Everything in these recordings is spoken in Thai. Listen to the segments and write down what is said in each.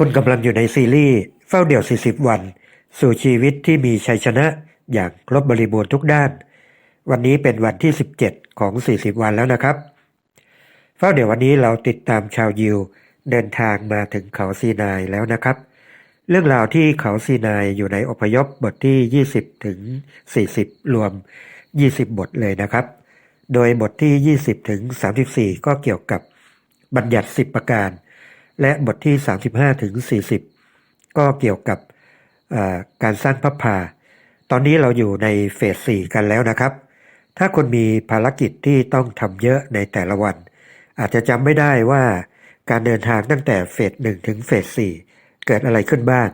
คุณกำลังอยู่ในซีรีส์เฝ้าเดี่ยว 40 วัน สู่ชีวิตที่มีชัยชนะ อย่างครบบริบูรณ์ทุกด้าน วันนี้เป็นวันที่ 17 ของ 40 วันแล้วนะครับ เฝ้าเดี๋ยววันนี้เราติดตามชาวยิวเดินทางมาถึงเขาซีนายแล้วนะครับ เรื่องราวที่เขาซีนายอยู่ในอพยพบทที่ 20 ถึง 40 รวม 20 บทเลยนะครับ โดยบทที่ 20 ถึง 34 ก็เกี่ยวกับบัญญัติ 10 ประการ และบทที่ 35ถึง40 ก็เกี่ยวกับการสร้างพระพา ตอนนี้เราอยู่ในเฟส 4 กันแล้วนะครับ ถ้าคุณมีภารกิจที่ต้องทำเยอะในแต่ละวัน อาจจะจำไม่ได้ว่าการเดินทางตั้งแต่เฟส 1 ถึงเฟส 4 เกิดอะไรขึ้นบ้าง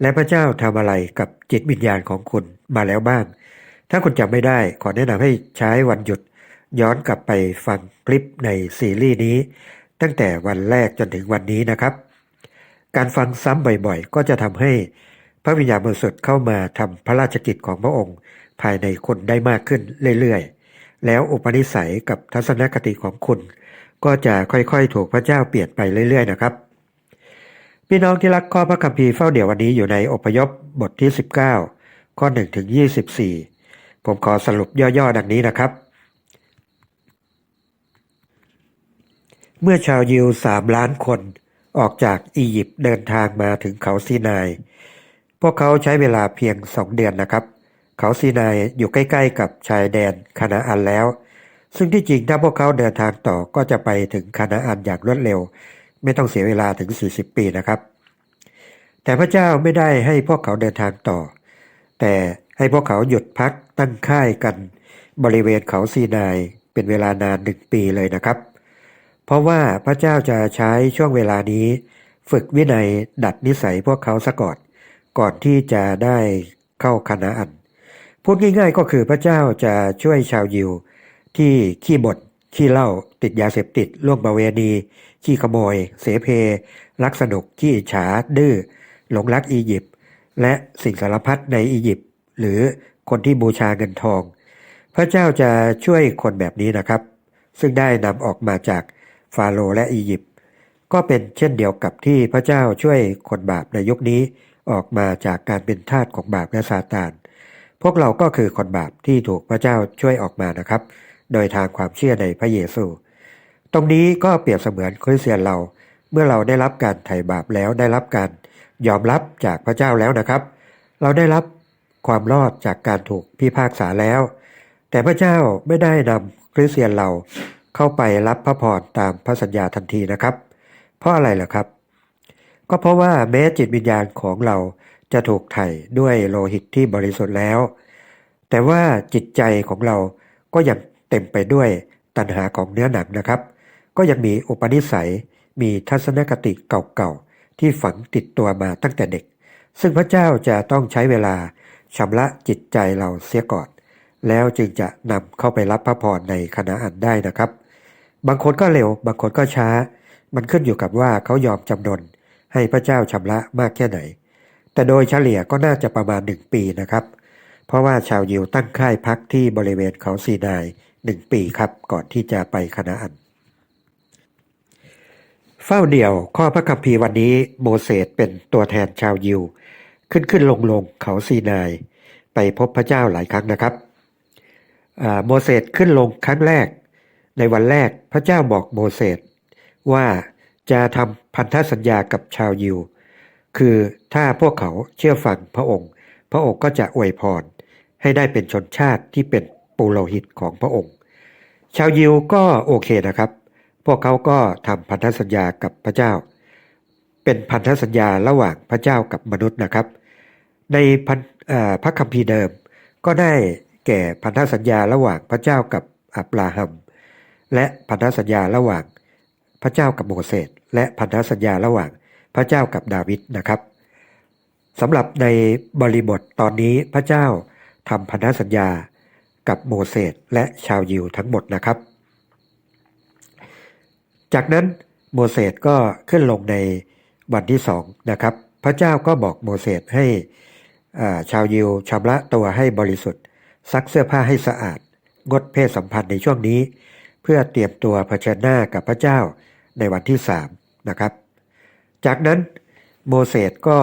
และพระเจ้าทำอะไรกับจิตวิญญาณของคุณมาแล้วบ้าง ถ้าคุณจำไม่ได้ขอแนะนำให้ใช้วันหยุดย้อนกลับไปฟังคลิปในซีรีส์นี้ ตั้งแต่วันแรกจนถึงวันนี้นะครับ การฟังซ้ำบ่อยๆ ก็จะทำให้พระวิญญาณบริสุทธิ์เข้ามาทำพระราชกิจของพระองค์ ภายในคนได้มากขึ้นเรื่อยๆ แล้วอุปนิสัยกับทัศนคติของคุณ ก็จะค่อยๆ ถูกพระเจ้าเปลี่ยนไปเรื่อยๆ นะครับ พี่น้องที่รักข้อพระคัมภีร์เฝ้าเดี่ยววันนี้อยู่ในอพยพบทที่ 19 ข้อ1ถึง24 ผมขอสรุปย่อๆ ดังนี้นะครับ เมื่อชาวยิวสามล้านคนออกจากอียิปต์เดินทางมาถึงเขาซีนาย พวกเขาใช้เวลาเพียงสองเดือนนะครับ เขาซีนายอยู่ใกล้ ๆ กับชายแดนคานาอันแล้ว ซึ่งที่จริงถ้าพวกเขาเดินทางต่อก็จะไปถึงคานาอันอย่างรวดเร็ว ไม่ต้องเสียเวลาถึง 40 ปีนะครับ แต่พระเจ้าไม่ได้ให้พวกเขาเดินทางต่อ แต่ให้พวกเขาหยุดพักตั้งค่ายกัน บริเวณเขาซีนายเป็นเวลานานหนึ่งปีเลยนะครับ เพราะว่าพระเจ้าจะใช้ช่วงเวลานี้ ฝึกวินัยดัดนิสัยพวกเขาซะก่อน ก่อนที่จะได้เข้าคณะอัน พูดง่ายๆก็คือพระเจ้าจะช่วยชาวยิว ที่ขี้บ่นขี้เหล้าติดยาเสพติดล่วงประเวณี ขี้ขโมย เสเพ รักสนุกขี้ฉาดื้อหลงรักอียิปต์และสิ่งสารพัดในอียิปต์หรือคนที่บูชาเงินทอง พระเจ้าจะช่วยคนแบบนี้นะครับ ซึ่งได้นำออกมาจาก ฟาโรและอียิปต์ก็เป็นเช่นเดียวกับที่พระเจ้าช่วยคนบาปในยุคนี้ออกมาจากการเป็นทาสของบาปและซาตาน พวกเราก็คือคนบาปที่ถูกพระเจ้าช่วยออกมานะครับ โดยทางความเชื่อในพระเยซู ตรงนี้ก็เปรียบเสมือนคริสเตียนเรา เมื่อเราได้รับการไถ่บาปแล้วได้รับการยอมรับจากพระเจ้าแล้วนะครับ เราได้รับความรอดจากการถูกพิพากษาแล้ว แต่พระเจ้าไม่ได้นำคริสเตียนเรา เข้าไปรับพระพรตามพระสัญญาทันทีนะครับ เพราะอะไรล่ะครับ ก็เพราะว่าแม้จิตวิญญาณของเราจะถูกไถ่ด้วยโลหิตที่บริสุทธิ์แล้ว แต่ว่าจิตใจของเราก็ยังเต็มไปด้วยตัณหาของเนื้อหนังนะครับ ก็ยังมีอุปนิสัย มีทัศนคติเก่าๆ ที่ฝังติดตัวมาตั้งแต่เด็ก ซึ่งพระเจ้าจะต้องใช้เวลาชำระจิตใจเราเสียก่อน แล้วจึงจะนำเข้าไปรับพระพรในคณะอันได้นะครับ บางคนก็เร็ว บางคนก็ช้า มันขึ้นอยู่กับว่าเขายอมจำนนให้พระเจ้าชำระมากแค่ไหน แต่โดยเฉลี่ยก็น่าจะประมาณหนึ่งปีนะครับ เพราะว่าชาวยิวตั้งค่ายพักที่บริเวณเขาซีนายหนึ่งปีครับก่อนที่จะไปคณะอัน เฝ้าเดี่ยวข้อพระคัมภีร์วันนี้โมเสสเป็นตัวแทนชาวยิว ขึ้นขึ้นลงลงเขาซีนาย ไปพบพระเจ้าหลายครั้งนะครับโมเสสขึ้นลงครั้งแรก ในวันแรกพระเจ้าบอกโมเสสว่าจะทำพันธสัญญากับชาวยิว คือถ้าพวกเขาเชื่อฟังพระองค์ พระองค์ก็จะอวยพร ให้ได้เป็นชนชาติที่เป็นปุโรหิตของพระองค์ ชาวยิวก็โอเคนะครับ พวกเขาก็ทำพันธสัญญากับพระเจ้า เป็นพันธสัญญาระหว่างพระเจ้ากับมนุษย์นะครับ ในพันพระคัมภีร์เดิม ก็ได้แก่พันธสัญญาระหว่างพระเจ้ากับอับราฮัม และพันธสัญญาระหว่างพระเจ้ากับโมเสสและพันธสัญญาระหว่างพระเจ้ากับดาวิดนะครับสำหรับในบริบทตอนนี้พระเจ้าทำพันธสัญญากับโมเสสและชาวยิวทั้งหมดนะครับ จากนั้นโมเสสก็ขึ้นลงในวันที่สองนะครับ พระเจ้าก็บอกโมเสสให้ชาวยิวชำระตัวให้บริสุทธิ์ ซักเสื้อผ้าให้สะอาด งดเพศสัมพันธ์ในช่วงนี้ พื่อเตรียมตัวเผชิญหน้ากับพระเจ้าในวันที่สามนะครับ จากนั้นโมเสสก็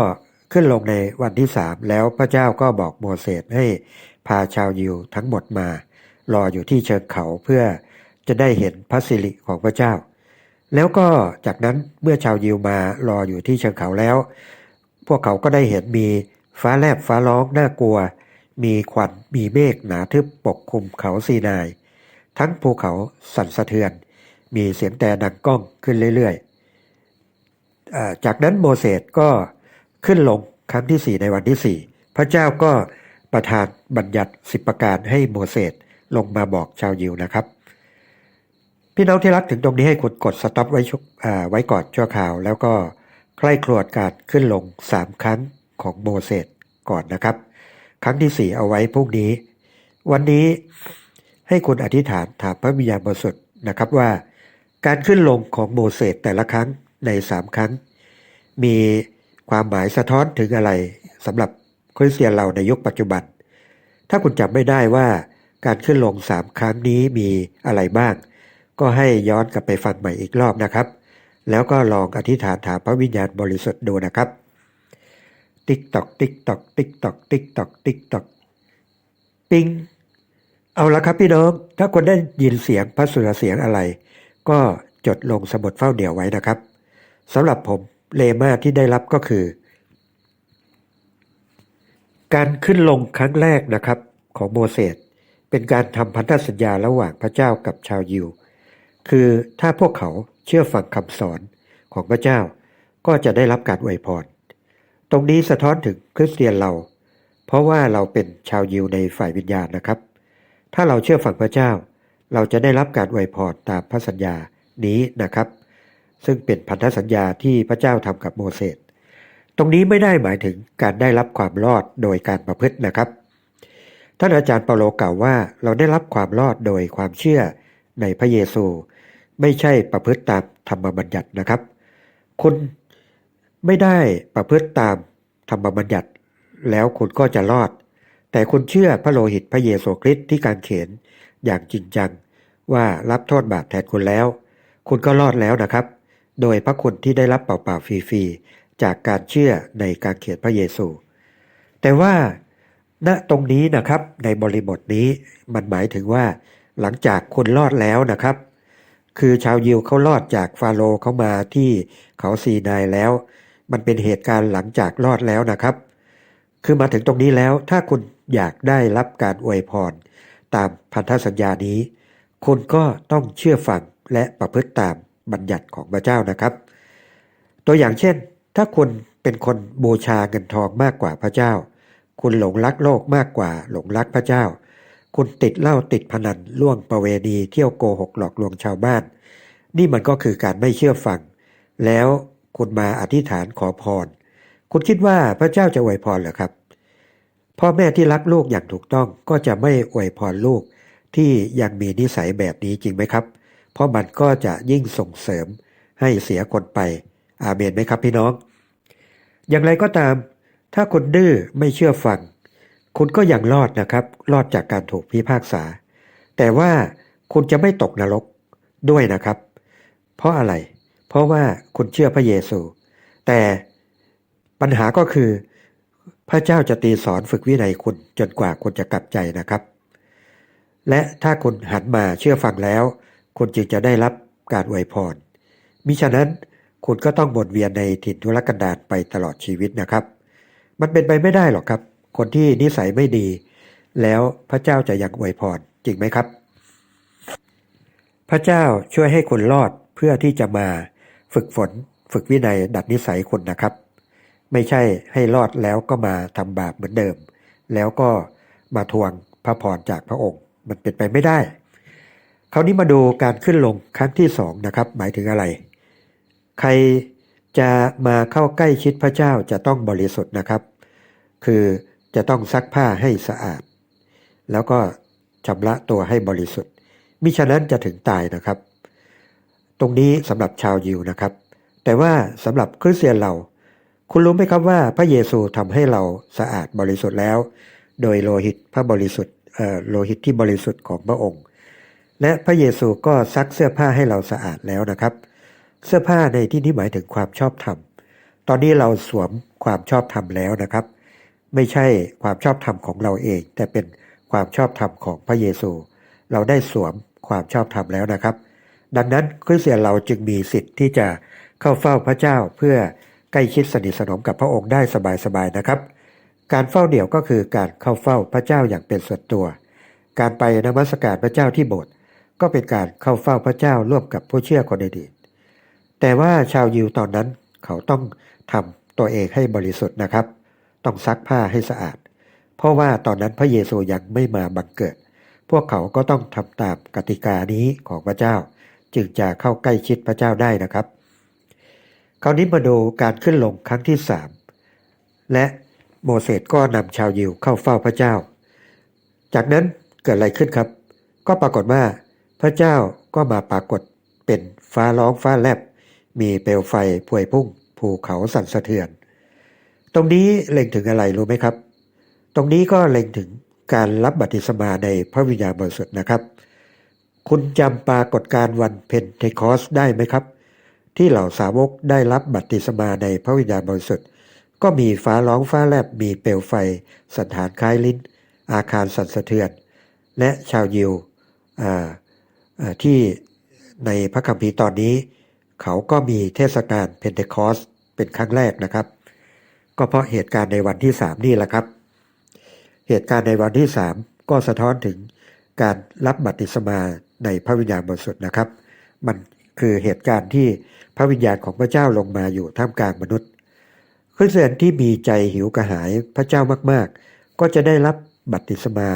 ขึ้นลงในวันที่สามแล้วพระเจ้าก็บอกโมเสสให้พาชาวยิวทั้งหมดมา รออยู่ที่เชิงเขาเพื่อจะได้เห็นพระสิริของพระเจ้า แล้วก็จากนั้นเมื่อชาวยิวมารออยู่ที่เชิงเขาแล้ว พวกเขาก็ได้เห็นมีฟ้าแลบฟ้าร้องน่ากลัว มีควันมีเมฆหนาทึบปกคลุมเขาซีนาย ทั้งภูเขาสั่นสะเทือน มีเสียงแต่ดังก้องขึ้นเรื่อยๆ จากนั้นโมเสสก็ขึ้นลงครั้งที่สี่ในวันที่สี่พระเจ้าก็ประทานบัญญัติสิบประการให้โมเสสลงมาบอกชาวยิวนะครับ พี่น้องที่รักถึงตรงนี้ให้คุณกดสต็อปไว้กอ่าไว้ก่อนชั่วคราว แล้วก็ใคร่ครวญการขึ้นลงสามครั้งของโมเสสก่อนนะครับ ครั้งที่สี่เอาไว้พรุ่งนี้ วันนี้ ให้คุณอธิษฐานถามพระวิญญาณบริสุทธิ์นะครับว่า การขึ้นลงของโมเสสแต่ละครั้งในสามครั้ง มีความหมายสะท้อนถึงอะไรสำหรับคริสเตียนเราในยุคปัจจุบัน ถ้าคุณจำไม่ได้ว่าการขึ้นลงสามครั้งนี้มีอะไรบ้าง ก็ให้ย้อนกลับไปฟังใหม่อีกรอบนะครับ แล้วก็ลองอธิษฐานถามพระวิญญาณบริสุทธิ์ดูนะครับ ติ๊กตอกติ๊กตอกติ๊กตอกติ๊กตอกติ๊กตอกปิง เอาละครับพี่น้อง ถ้าคุณได้ยินเสียงพระสุรเสียงอะไร ก็จดลงสมุดเฝ้าเดี่ยวไว้นะครับสำหรับผมเลมาที่ได้รับก็คือ การขึ้นลงครั้งแรกนะครับของโมเสสเป็นการทำพันธสัญญาระหว่างพระเจ้ากับชาวยิว คือถ้าพวกเขาเชื่อฟังคำสอนของพระเจ้า ก็จะได้รับการอวยพร ตรงนี้สะท้อนถึงคริสเตียนเรา เพราะว่าเราเป็นชาวยิวในฝ่ายวิญญาณนะครับ ถ้าเราเชื่อฟังพระเจ้า เราจะได้รับการอวยพรตามพระสัญญานี้นะครับ ซึ่งเป็นพันธสัญญาที่พระเจ้าทำกับโมเสสตรงนี้ไม่ได้หมายถึงการได้รับความรอดโดยการประพฤตินะครับ ท่านอาจารย์เปาโลกล่าวว่าเราได้รับความรอดโดยความเชื่อในพระเยซู ไม่ใช่ประพฤติตามธรรมบัญญัตินะครับ คุณไม่ได้ประพฤติตามธรรมบัญญัติ แล้วคุณก็จะรอด แต่คุณเชื่อพระโลหิตพระเยซูคริสต์ที่การเขียนอย่างจริงจัง ว่ารับโทษบาปแทนคุณแล้ว คุณก็รอดแล้วนะครับ โดยพระคุณที่ได้รับเปล่าๆฟรีๆจากการเชื่อในการเขียนพระเยซู แต่ว่าณตรงนี้นะครับในบริบทนี้มันหมายถึงว่า หลังจากคุณรอดแล้วนะครับ คือชาวยิวเขารอดจากฟาโรห์เขามาที่เขาซีนายแล้ว มันเป็นเหตุการณ์หลังจากรอดแล้วนะครับ คือมาถึงตรงนี้แล้วถ้าคุณอยากได้รับการอวยพร ตามพันธสัญญานี้ คุณก็ต้องเชื่อฟังและประพฤติตามบัญญัติของพระเจ้านะครับ ตัวอย่างเช่น ถ้าคุณเป็นคนบูชาเงินทองมากกว่าพระเจ้า คุณหลงรักโลกมากกว่าหลงรักพระเจ้า คุณติดเหล้าติดพนันล่วงประเวณีเที่ยวโกหกหลอกลวงชาวบ้าน นี่มันก็คือการไม่เชื่อฟัง แล้วคุณมาอธิษฐานขอพร คุณคิดว่าพระเจ้าจะอวยพรเหรอครับ พ่อแม่ที่รักลูกอย่างถูกต้องก็จะไม่อวยพรลูกที่ยังมีนิสัยแบบนี้จริงไหมครับ เพราะมันก็จะยิ่งส่งเสริมให้เสียคนไป อาเมนไหมครับพี่น้อง อย่างไรก็ตาม ถ้าคุณดื้อไม่เชื่อฟัง คุณก็ยังรอดนะครับ รอดจากการถูกพิพากษา แต่ว่าคุณจะไม่ตกนรกด้วยนะครับ เพราะอะไร เพราะว่าคุณเชื่อพระเยซู แต่ ปัญหาก็คือ พระเจ้าจะตีสอนฝึกวินัยคุณจนกว่าคุณจะกลับใจนะครับ และถ้าคุณหันมาเชื่อฟังแล้ว คุณจึงจะได้รับการอวยพรมิฉะนั้นคุณก็ต้องวนเวียนในถิ่นทุรกันดารไปตลอดชีวิตนะครับ มันเป็นไปไม่ได้หรอกครับ คนที่นิสัยไม่ดี แล้วพระเจ้าจะยังอวยพรจริงไหมครับ พระเจ้าช่วยให้คุณรอดเพื่อที่จะมาฝึกฝน ฝึกวินัยดัดนิสัยคุณนะครับ ไม่ใช่ให้รอดแล้วก็มาทำบาปเหมือนเดิม แล้วก็มาทวงพระพรจากพระองค์ มันเป็นไปไม่ได้ คราวนี้มาดูการขึ้นลงครั้งที่สองนะครับ หมายถึงอะไร ใครจะมาเข้าใกล้ชิดพระเจ้าจะต้องบริสุทธิ์นะครับ คือจะต้องซักผ้าให้สะอาด แล้วก็ชำระตัวให้บริสุทธิ์ มิฉะนั้นจะถึงตายนะครับ ตรงนี้สำหรับชาวยิวนะครับ แต่ว่าสำหรับคริสเตียนเรา คุณรู้ไหมครับว่าพระเยซูทำให้เราสะอาดบริสุทธิ์แล้ว โดยโลหิตพระบริสุทธิ์โลหิตที่บริสุทธิ์ของพระองค์ และพระเยซูก็ซักเสื้อผ้าให้เราสะอาดแล้วนะครับ เสื้อผ้าในที่นี้หมายถึงความชอบธรรม ตอนนี้เราสวมความชอบธรรมแล้วนะครับ ไม่ใช่ความชอบธรรมของเราเอง แต่เป็นความชอบธรรมของพระเยซู เราได้สวมความชอบธรรมแล้วนะครับ ดังนั้นคริสเตียนเราจึงมีสิทธิ์ที่จะเข้าเฝ้าพระเจ้าเพื่อ ใกล้ชิดสนิทสนมกับพระองค์ได้สบายๆนะครับ การเฝ้าเดี่ยวก็คือการเข้าเฝ้าพระเจ้าอย่างเป็นส่วนตัว การไปนมัสการพระเจ้าที่โบสถ์ก็เป็นการเข้าเฝ้าพระเจ้าร่วมกับผู้เชื่อคนอื่นๆแต่ว่าชาวยิวตอนนั้นเขาต้องทำตัวเองให้บริสุทธิ์นะครับ ต้องซักผ้าให้สะอาด เพราะว่าตอนนั้นพระเยซูยังไม่มาบังเกิด พวกเขาก็ต้องทำตามกติกานี้ของพระเจ้า จึงจะเข้าใกล้ชิดพระเจ้าได้นะครับ คราวนี้มาดูการขึ้นลงครั้งที่สามและโมเสสก็นำชาวยิวเข้าเฝ้าพระเจ้า จากนั้นเกิดอะไรขึ้นครับ ก็ปรากฏว่าพระเจ้าก็มาปรากฏเป็นฟ้าร้องฟ้าแลบ มีเปลวไฟพวยพุ่ง ภูเขาสั่นสะเทือน ตรงนี้เล็งถึงอะไรรู้ไหมครับ ตรงนี้ก็เล็งถึงการรับบัติสมาในพระวิญญาณบริสุทธิ์นะครับ คุณจำปรากฏการวันเพนเทคอสได้ไหมครับ ที่เหล่าสาวกได้รับบัติสมาในพระวิญญาณบริสุทธิ์ ก็มีฟ้าร้องฟ้าแลบมีเปลวไฟ สันฐานคล้ายลิ้น อาคารสั่นสะเทือน และชาวยิวที่ในพระคัมภีร์ตอนนี้ เขาก็มีเทศกาลเพนเทคอสเป็นครั้งแรกนะครับ ก็เพราะเหตุการณ์ในวันที่สามนี่แหละครับ เหตุการณ์ในวันที่สามก็สะท้อนถึงการรับบัติสมาในพระวิญญาณบริสุทธิ์นะครับ มัน คือเหตุการณ์ที่พระวิญญาณของพระเจ้าลงมาอยู่ท่ามกลางมนุษย์คริสเตียนที่มีใจหิวกระหายพระเจ้ามากๆ ก็จะได้รับบัติสมา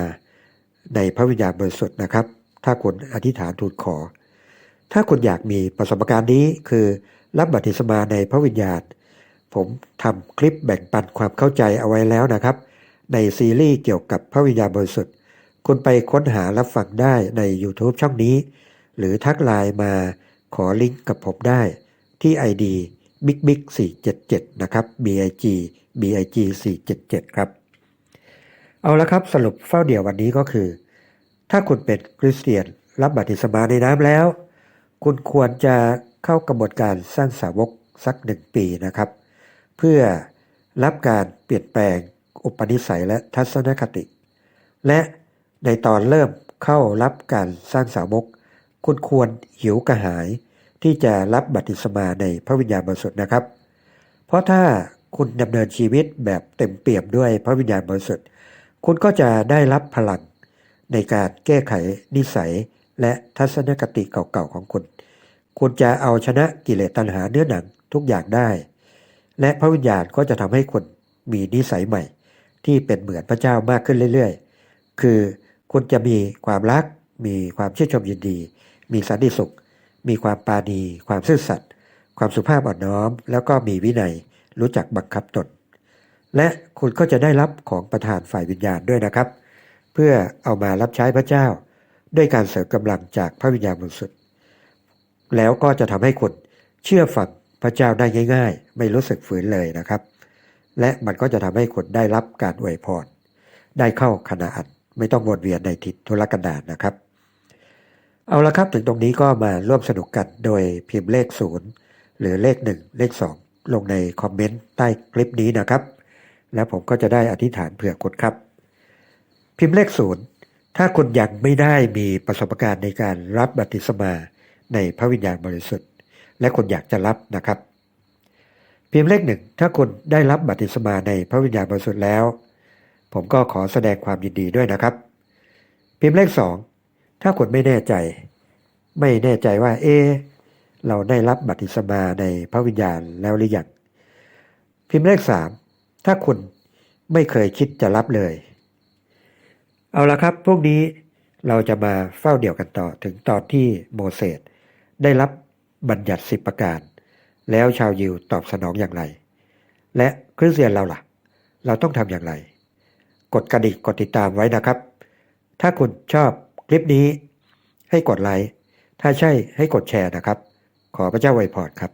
ในพระวิญญาณบริสุทธิ์นะครับ ถ้าคุณอธิษฐานทูลขอ ถ้าคุณอยากมีประสบการณ์นี้คือรับบัติสมาในพระวิญญาณ ผมทำคลิปแบ่งปันความเข้าใจเอาไว้แล้วนะครับ ในซีรีส์เกี่ยวกับพระวิญญาณบริสุทธิ์คุณไปค้นหารับฟังได้ใน YouTube ช่องนี้ หรือทักไลน์มา ขอลิงก์กับผมได้ที่ ID big big 477 นะครับ big big 477 ครับ เอาละครับสรุปเฝ้าเดี่ยววันนี้ก็คือ ถ้าคุณเป็นคริสเตียนรับบัติสมาในน้ำแล้ว คุณควรจะเข้ากระบวนการสร้างสาวกสักหนึ่งปีนะครับ เพื่อรับการเปลี่ยนแปลงอุปนิสัยและทัศนคติ และในตอนเริ่มเข้ารับการสร้างสาวก คุณควรหิวกระหายที่จะรับบัติสมาในพระวิญญาณบริสุทธิ์นะครับ เพราะถ้าคุณดำเนินชีวิตแบบเต็มเปี่ยมด้วยพระวิญญาณบริสุทธิ์ คุณก็จะได้รับพลังในการแก้ไขนิสัยและทัศนคติเก่าๆของคุณ คุณจะเอาชนะกิเลสตัณหาเนื้อหนังทุกอย่างได้ และพระวิญญาณก็จะทำให้คุณมีนิสัยใหม่ ที่เป็นเหมือนพระเจ้ามากขึ้นเรื่อยๆ คือคุณจะมีความรัก มีความเชื่นชมยินดี มีสันติสุข มีความปาณี ความซื่อสัตย์ความสุภาพอ่อนน้อม แล้วก็มีวินัยรู้จักบังคับตน และคุณก็จะได้รับของประทานฝ่ายวิญญาณด้วยนะครับ เพื่อเอามารับใช้พระเจ้า ด้วยการเสริมกำลังจากพระวิญญาณบริสุทธิ์แล้วก็จะทำให้คุณเชื่อฟังพระเจ้าได้ง่าย ๆ ไม่รู้สึกฝืนเลยนะครับ และมันก็จะทำให้คุณได้รับการอวยพรได้เข้าคณะอันไม่ต้องวนเวียนในทิศทุรกันดารนะครับ เอาละครับถึงตรงนี้ก็มาร่วมสนุกกันโดยพิมพ์เลขศูนย์หรือเลขหนึ่งเลขสองลงในคอมเมนต์ใต้คลิปนี้นะครับ แล้วผมก็จะได้อธิษฐานเผื่อคุณครับ พิมพ์เลขศูนย์ถ้าคุณยังไม่ได้มีประสบการณ์ในการรับบัติสมาในพระวิญญาณบริสุทธิ์ และคุณอยากจะรับนะครับ พิมพ์เลขหนึ่งถ้าคุณได้รับบัติสมาในพระวิญญาณบริสุทธิ์แล้ว ผมก็ขอแสดงความยินดีด้วยนะครับ พิมพ์เลขสอง ถ้าคุณไม่แน่ใจ ไม่แน่ใจว่า เอ เราได้รับบัติสมาในพระวิญญาณแล้วหรือยังพิมพ์เลขสามถ้าคุณไม่เคยคิดจะรับเลย เอาละครับ พวกนี้เราจะมาเฝ้าเดี่ยวกันต่อถึงตอนที่โมเสสได้รับบัญญัติสิบประการ แล้วชาวยิวตอบสนองอย่างไร และคริสเตียนเราล่ะ เราต้องทำอย่างไร กดกระดิ่งกดติดตามไว้นะครับ ถ้าคุณชอบ คลิปนี้ให้กดไลค์ ถ้าใช่ให้กดแชร์นะครับ ขอพระเจ้าไวยพรครับ